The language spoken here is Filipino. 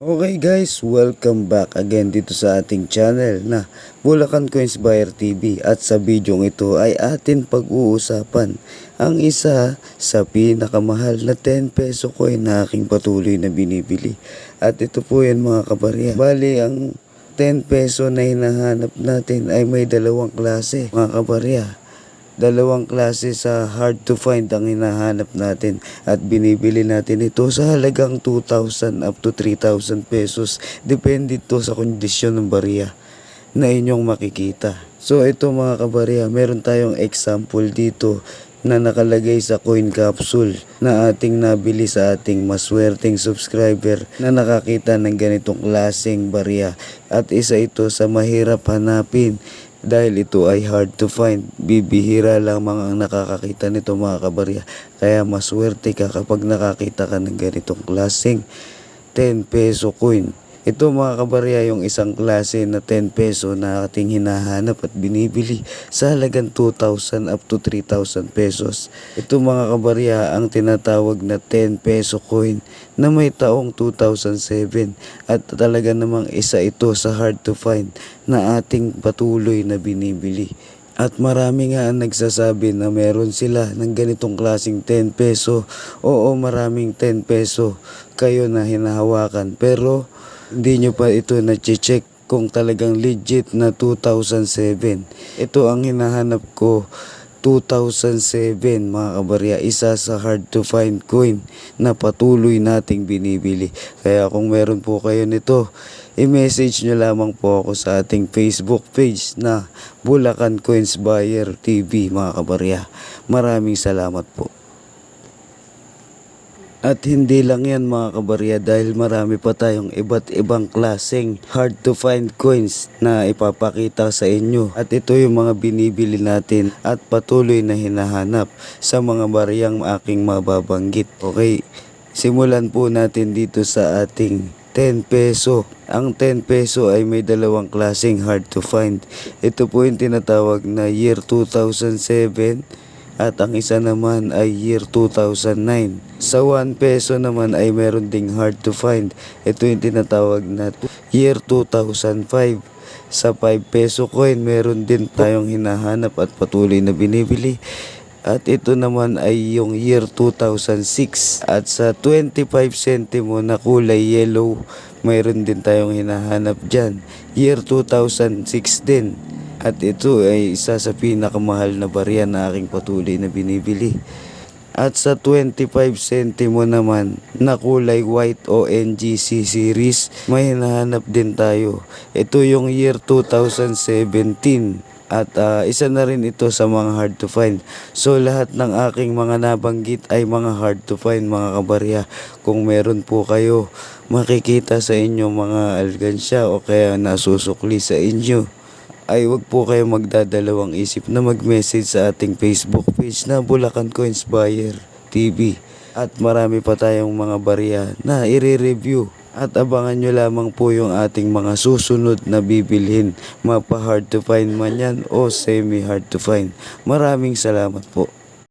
Okay guys, welcome back again dito sa ating channel na Bulacan Coins Buyer TV at sa bidyong ito ay atin pag-uusapan ang isa sa pinakamahal na 10 peso coin na aking patuloy na binibili. At ito po yan mga kabarya. Bali ang 10 peso na hinahanap natin ay may dalawang klase mga kabarya dalawang klase sa hard to find ang hinahanap natin at binibili natin ito sa halagang 2,000 up to 3,000 pesos. Depende to sa kondisyon ng bariya na inyong makikita. So ito mga kabarya meron tayong example dito na nakalagay sa coin capsule na ating nabili sa ating maswerteng subscriber na nakakita ng ganitong klaseng barya at isa ito sa mahirap hanapin dahil ito ay hard to find. Bibihira lang mga ang nakakakita nito mga kabarya. Kaya maswerte ka kapag nakakita ka ng ganitong klaseng 10 peso coin. Ito mga kabarya yung isang klase na 10 peso na ating hinahanap at binibili sa halagang 2,000 up to 3,000 pesos. Ito mga kabarya ang tinatawag na 10 peso coin na may taong 2007 at talaga namang isa ito sa hard to find na ating patuloy na binibili. At marami nga ang nagsasabi na meron sila ng ganitong klasing 10 peso. Oo, maraming 10 peso kayo na hinahawakan. Pero hindi nyo pa ito na-check kung talagang legit na 2007. Ito ang hinahanap ko 2007 mga kabarya. Isa sa hard to find coin na patuloy nating binibili. Kaya kung meron po kayo nito i-message nyo lamang po ako sa ating Facebook page na Bulacan Coins Buyer TV mga kabarya. Maraming salamat po at hindi lang yan mga kabarya dahil marami pa tayong iba't ibang klaseng hard to find coins na ipapakita sa inyo. At ito yung mga binibili natin at patuloy na hinahanap sa mga bariyang aking mababanggit. Okay, simulan po natin dito sa ating 10 peso. Ang 10 peso ay may dalawang klaseng hard to find. Ito po yung tinatawag na year 2007 at ang isa naman ay year 2009. Sa 1 peso naman ay meron ding hard to find. Ito yung tinatawag na year 2005. Sa 5 peso coin meron din tayong hinahanap at patuloy na binibili. At ito naman ay yung year 2006. At sa 25 centimo na kulay yellow, mayroon din tayong hinahanap dyan. Year 2006 din. At ito ay isa sa pinakamahal na barya na aking patuloy na binibili. At sa 25 centimo naman na kulay white o NGC series, may hinahanap din tayo. Ito yung year 2017 at ah, isa na rin ito sa mga hard to find. So lahat ng aking mga nabanggit ay mga hard to find mga kabarya. Kung meron po kayo makikita sa inyo mga algansya o kaya nasusukli sa inyo ay wag po kayo magdadalawang isip na mag-message sa ating Facebook page na Bulacan Coins Buyer TV. At marami pa tayong mga barya na i-review. At abangan nyo lamang po yung ating mga susunod na bibilhin. Mapa hard to find man yan o semi hard to find. Maraming salamat po.